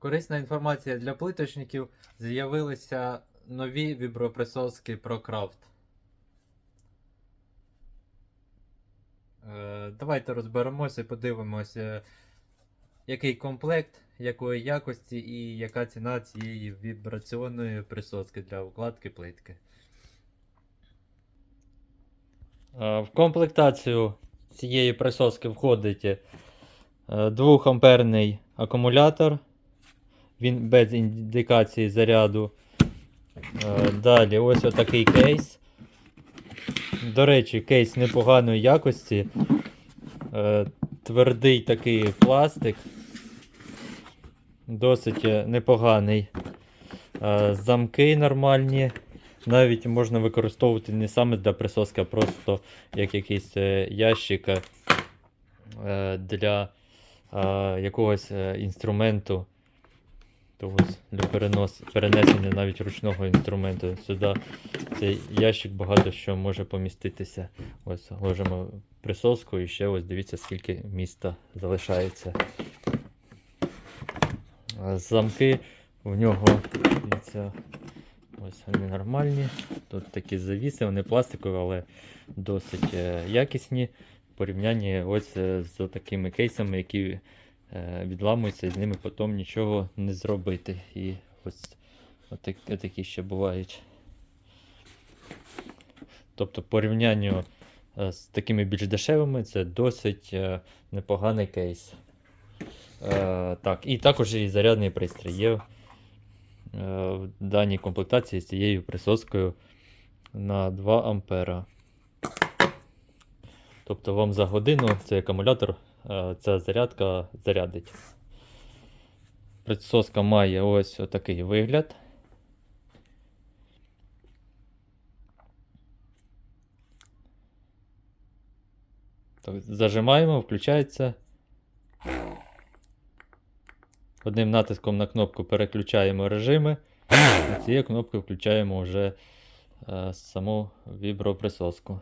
Корисна інформація для плиточників. З'явилися нові вібропресовські ProCraft. Е, Давайте розберемося і подивимося, який комплект, якої якості і яка ціна цієї вібраційної присоски для укладки плитки. Е, В комплектацію цієї присоски входить е, 2-амперний акумулятор. Він без індикації заряду. Е, Далі ось отакий кейс. До речі, кейс непоганої якості. Е, Твердий такий пластик. Досить непоганий. Е, Замки нормальні. Навіть можна використовувати не саме для присоски, а просто як якийсь ящик для якогось інструменту. Того для перенос, перенесення навіть ручного інструменту. Сюди цей ящик багато що може поміститися. Ось ложимо присоску і ще ось дивіться, скільки міста залишається. А Замки в нього дивіться, ось вони нормальні. Тут такі завіси, вони пластикові, але досить е, якісні. В порівнянні ось е, з такими кейсами, які відламуються, і з ними потім нічого не зробити. І ось отак, такі ще бувають. Тобто, по порівнянню е, з такими більш дешевими, це досить е, непоганий кейс. Е, так, і також і зарядний пристрій є е, в даній комплектації з цією присоскою на 2 ампера. Тобто вам за годину цей акумулятор, е, ця зарядка зарядить. Присоска має ось такий вигляд. Зажимаємо, включається. Одним натиском на кнопку переключаємо режими. А цією кнопкою включаємо вже е, саму віброприсоску.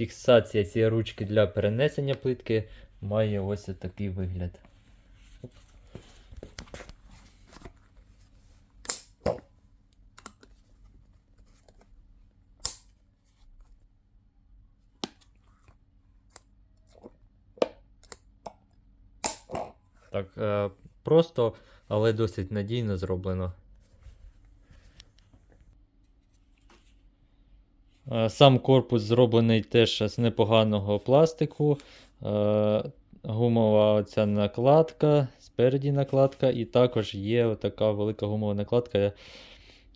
Фіксація цієї ручки для перенесення плитки має ось такий вигляд. Так, е, просто, але досить надійно зроблено. Сам корпус зроблений теж з непоганого пластику. Е, Гумова оця накладка, спереді накладка, і також є така велика гумова накладка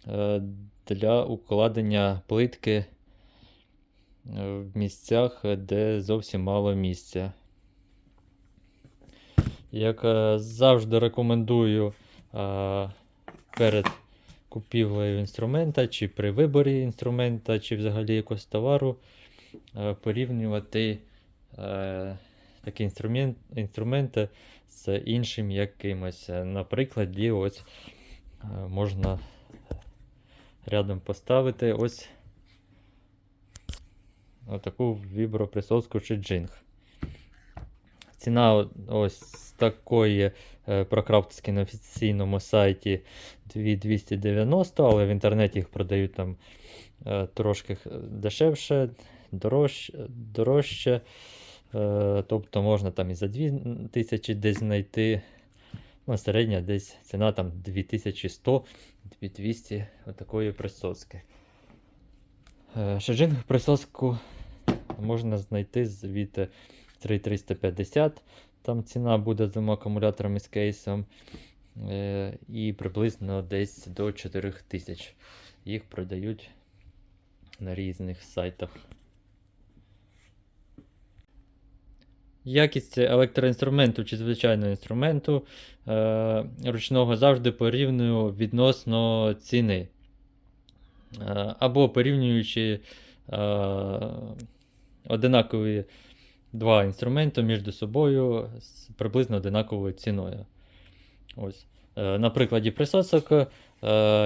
е, для укладення плитки е, в місцях, де зовсім мало місця. Як е, завжди рекомендую е, перед купівлею інструмента, чи при виборі інструмента, чи взагалі якогось товару, е, порівнювати е, такі інструмент, інструменти з іншим якимось. Наприклад, ось е, можна рядом поставити ось отаку віброприсоску чи джинг. Ціна ось такої е, прокрафтовські на офіційному сайті 2290, але в інтернеті їх продають там е, трошки дешевше, дорожче. дорожче. Е, тобто можна там і за 2000 десь знайти. Ну, середня десь ціна там 2100-2200 отакої присоски. Шеджинг присоску можна знайти від е, 3350. Там ціна буде з двома акумуляторами з кейсом. Е, і приблизно десь до 4000. Їх продають на різних сайтах. Якість електроінструменту чи звичайного інструменту е, ручного завжди порівнюю відносно ціни. Е, або порівнюючи е, одинакові два інструменти між собою з приблизно одинаковою ціною. Ось. Е, на прикладі присосок, е,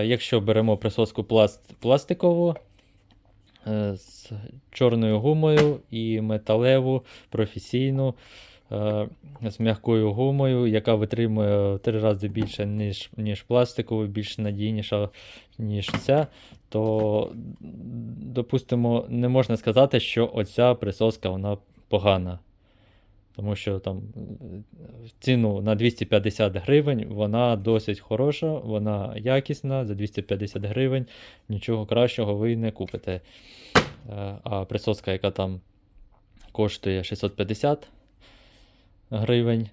якщо беремо присоску пласт, пластикову, е, з чорною гумою і металеву професійну з м'якою гумою, яка витримує в три рази більше, ніж, ніж пластикову, більш надійніша, ніж ця. То, допустимо, не можна сказати, що оця присоска вона погана. Тому що там ціну на 250 гривень вона досить хороша, вона якісна. За 250 гривень нічого кращого ви не купите. Е, А присоска, яка там коштує 650 гривень,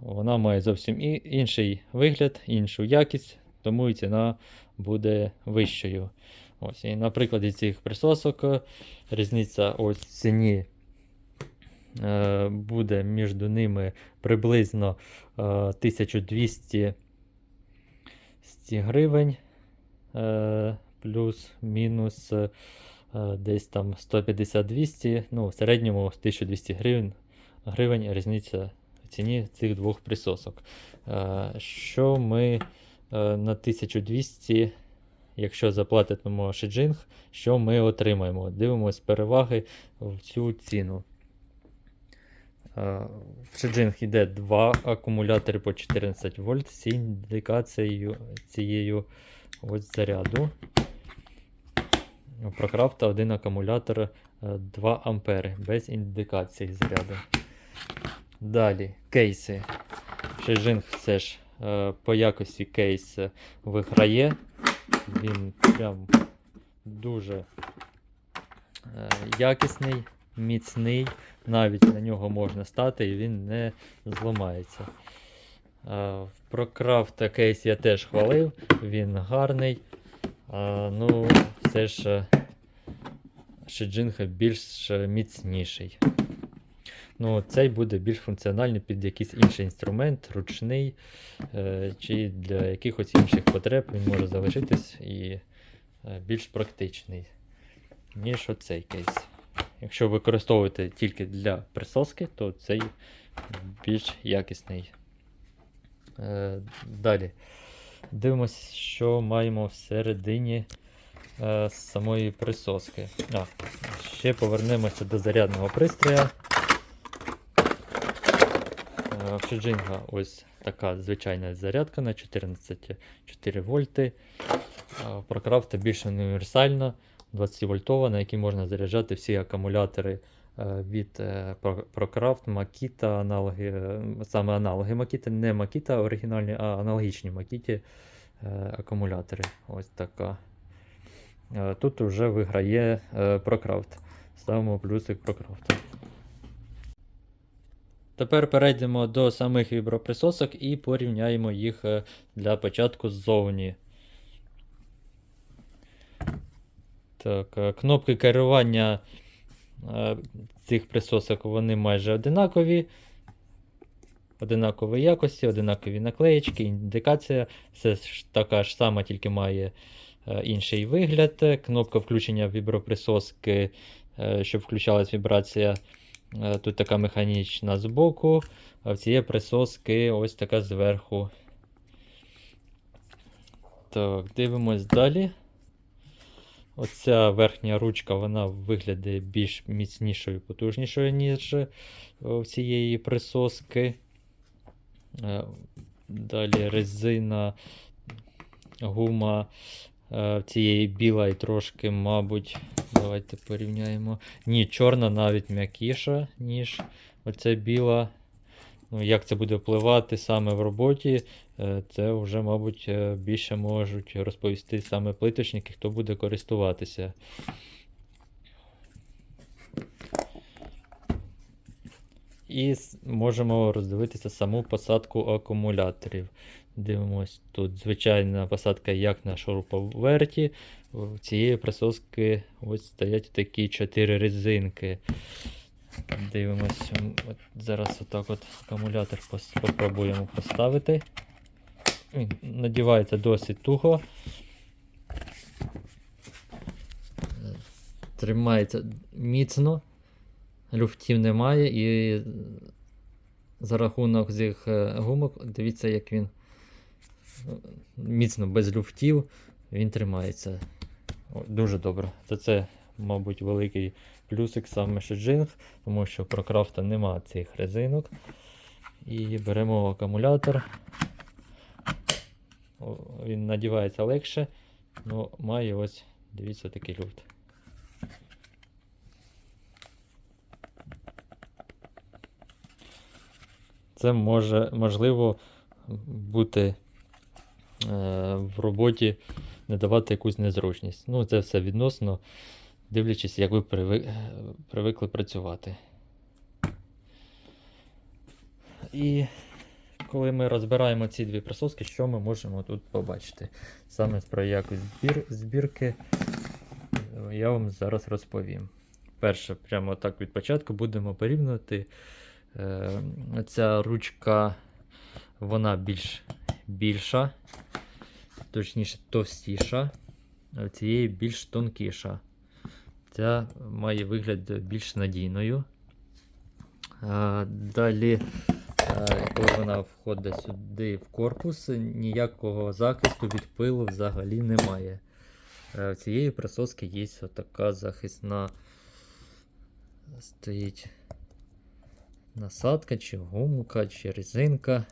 вона має зовсім інший вигляд, іншу якість, тому і ціна буде вищою. Ось, і на прикладі цих присосок е, різниця ось ціні буде між ними приблизно е, 1200 гривень, е, плюс-мінус е, десь там 150-200, ну, в середньому 1200 гривень, гривень різниця в ціні цих двох присосок. Е, Що ми е, на 1200, якщо заплатимо шиджинг, що ми отримаємо? Дивимось переваги в цю ціну. Е, В шиджинг йде два акумулятори по 14 вольт з індикацією цією ось заряду. Прокрафта один акумулятор е, 2 ампери без індикації заряду. Далі кейси. Шиджинг все ж е, по якості кейс е, виграє. Він прям дуже е, якісний, міцний. Навіть на нього можна стати і він не зламається. В Прокрафта кейс я теж хвалив, він гарний. А, ну, все ж е, Шиджинга більш е, міцніший. Ну, цей буде більш функціональний під якийсь інший інструмент, ручний, е, чи для якихось інших потреб він може залишитись і більш практичний, ніж оцей кейс. Якщо використовуєте тільки для присоски, то цей більш якісний. Е, далі. Дивимось, що маємо всередині е, самої присоски. А, ще повернемося до зарядного пристрою. Е, В Шиджинга ось така звичайна зарядка на 14,4 вольти. Прокрафта більш універсальна, 20 вольтова, на якій можна заряджати всі акумулятори е, від е, Procraft, Makita, аналоги, е, саме аналоги Makita, не Makita оригінальні, а аналогічні Makita акумулятори. Ось така. Тут вже виграє Procraft. Ставимо плюсик Procraft. Тепер перейдемо до самих віброприсосок і порівняємо їх для початку ззовні. Так, е, кнопки керування е, цих присосок вони майже одинакові. Одинакової якості, одинакові наклеєчки, індикація. Все ж така ж сама, тільки має е, інший вигляд. Кнопка включення віброприсоски, щоб включалась вібрація. Тут така механічна збоку, а в цієї присоски ось така зверху. Так, дивимось далі. Оця верхня ручка вона виглядає більш міцнішою, потужнішою, ніж е, цієї присоски. Е, Далі резина, гума е, цієї біла і трошки, мабуть, давайте порівняємо. Ні, чорна навіть м'якіша, ніж оця біла. Ну, як це буде впливати саме в роботі, це вже, мабуть, е, більше можуть розповісти саме плиточники, хто буде користуватися. І можемо роздивитися саму посадку акумуляторів. Дивимось, тут звичайна посадка, як на шуруповерті. У цієї присоски ось стоять такі чотири резинки. Дивимось, от зараз отак от акумулятор пос- попробуємо поставити. Він надівається досить туго. Тримається міцно, люфтів немає і за рахунок цих е, гумок, дивіться, як він е, міцно без люфтів він тримається. Дуже добре. За це мабуть, великий плюсик саме Shijing, тому що про крафта нема цих резинок. І беремо акумулятор. Він надівається легше, але має ось, дивіться, такий люфт. Це може можливо бути е, в роботі не давати якусь незручність. Ну, це все відносно, дивлячись, як ви приви- е, привикли працювати. І коли ми розбираємо ці дві присоски, що ми можемо тут побачити? Саме про якість збір, збірки е, я вам зараз розповім. Перше, прямо так від початку будемо порівнювати. Е, ця ручка вона більш більша, точніше товстіша, а цієї більш тонкіша. Ця має вигляд більш надійною. А, далі, е, коли вона входить сюди в корпус, ніякого захисту від пилу взагалі немає. Е, В цієї присоски є така захисна стоїть насадка, чи гумка, чи резинка,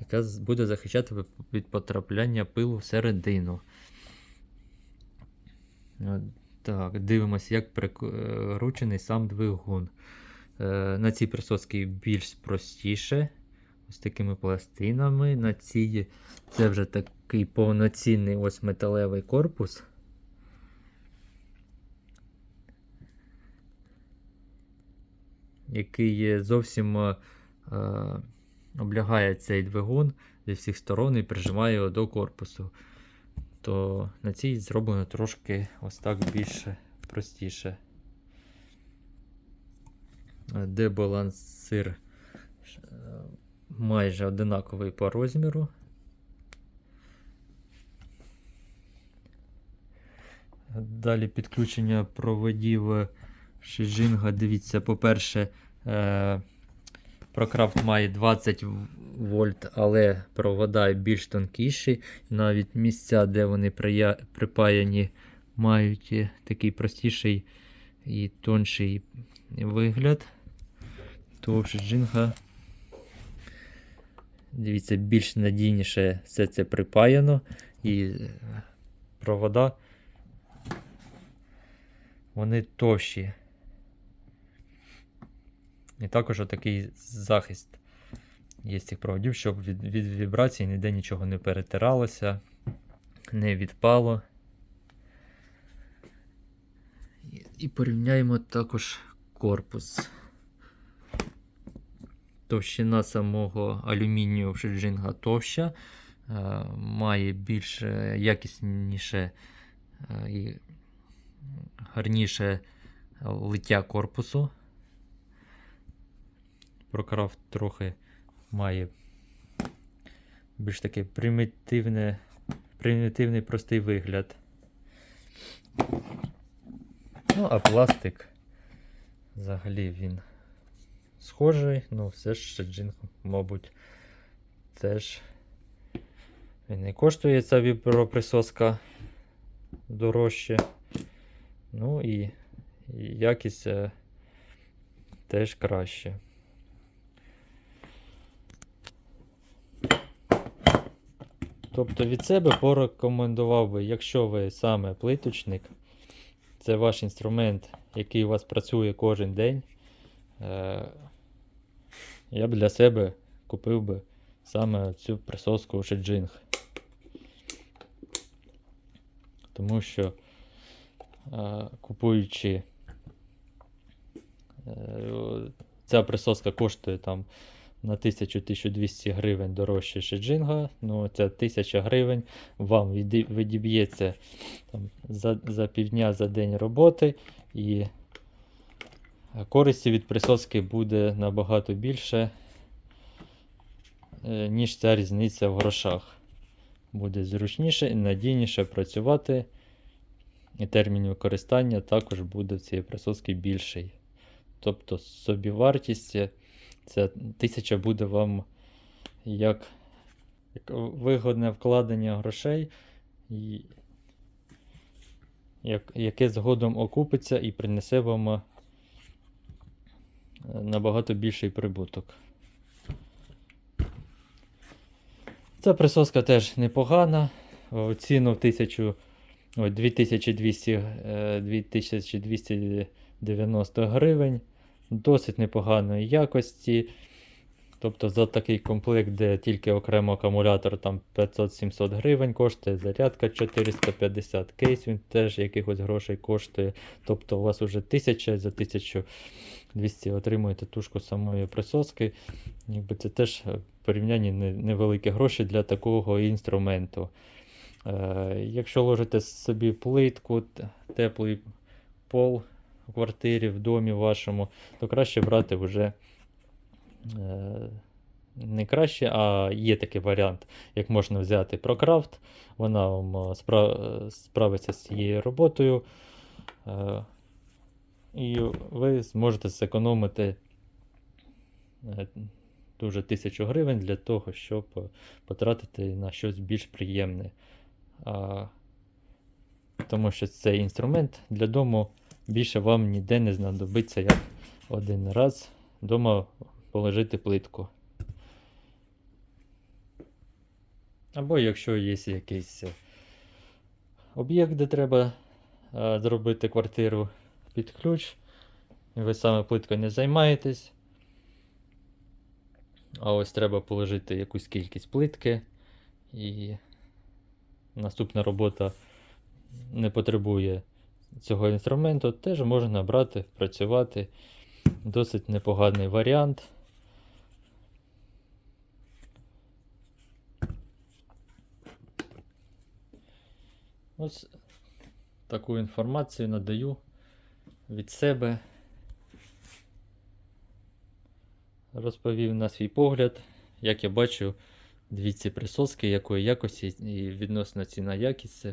яка буде захищати від потрапляння пилу всередину. От Так, дивимося, як прикручений сам двигун. Е, На цій присоски більш простіше. Ось такими пластинами. На цій це вже такий повноцінний ось металевий корпус. який зовсім е, облягає цей двигун зі всіх сторон і прижимає його до корпусу. То на цій зроблено трошки ось так більше простіше. Е, Де балансир е, майже одинаковий по розміру. Далі підключення проводів Шиджинга. Дивіться, по-перше, е, Прокрафт має 20 вольт, але провода більш тонкіші. Навіть місця, де вони припаяні, мають е, такий простіший і тонший вигляд. То в Шиджинга, дивіться, більш надійніше все це припаяно. І е, провода вони товщі. І також такий захист є з цих проводів, щоб від, від вібрацій ніде нічого не перетиралося, не відпало. І порівняємо також корпус. Товщина самого алюмінію Шиджинга товща, е, має більш е, якісніше е, і гарніше лиття корпусу. Прокрафт трохи має більш такий примітивне, примітивний простий вигляд. Ну, а пластик взагалі він схожий, ну все ж Шеджинг, мабуть, теж він не коштує ця віброприсоска дорожче. Ну і, і якість е, теж краще. Тобто від себе порекомендував би, якщо ви саме плиточник, це ваш інструмент, який у вас працює кожен день. Я б для себе купив би саме цю присоску Шеджинг. Тому що е, купуючи е, ця присоска коштує там на 1000-1200 гривень дорожче Шеджинга. Ну, ця 1000 гривень вам відіб'ється за, за півдня за день роботи, і користі від присоски буде набагато більше, е, ніж ця різниця в грошах. Буде зручніше і надійніше працювати. І термін використання також буде в цієї присоски більший. Тобто собівартість ця тисяча буде вам як, вигодне вкладення грошей. Яке згодом окупиться і принесе вам е, набагато більший прибуток. Ця присоска теж непогана. Ціну 1000, ой, 2200, е, 2290 гривень. Досить непоганої якості. Тобто за такий комплект, де тільки окремо акумулятор там 500-700 гривень коштує, зарядка 450, кейс він теж якихось грошей коштує. Тобто у вас вже 1000 за 1200 отримуєте тушку самої присоски. Якби це теж в порівнянні невеликі гроші для такого інструменту. Е, якщо ложите собі плитку, теплий пол у квартирі, в домі вашому, то краще брати вже не краще, а є такий варіант, як можна взяти ProCraft. Вона вам е, спра- е, справиться з цією роботою. е, І ви зможете зекономити е, дуже тисячу гривень для того, щоб е, потратити на щось більш приємне. Тому що цей інструмент для дому більше вам ніде не знадобиться, як один раз вдома положити плитку. Або якщо є якийсь е, об'єкт, де треба е, зробити квартиру під ключ, і ви саме плиткою не займаєтесь. А ось треба положити якусь кількість плитки, і наступна робота не потребує цього інструменту, теж можна брати, працювати. Досить непоганий варіант. Ось таку інформацію надаю від себе. Розповів на свій погляд, як я бачу дві ці присоски, якої якості і відносно ціна якість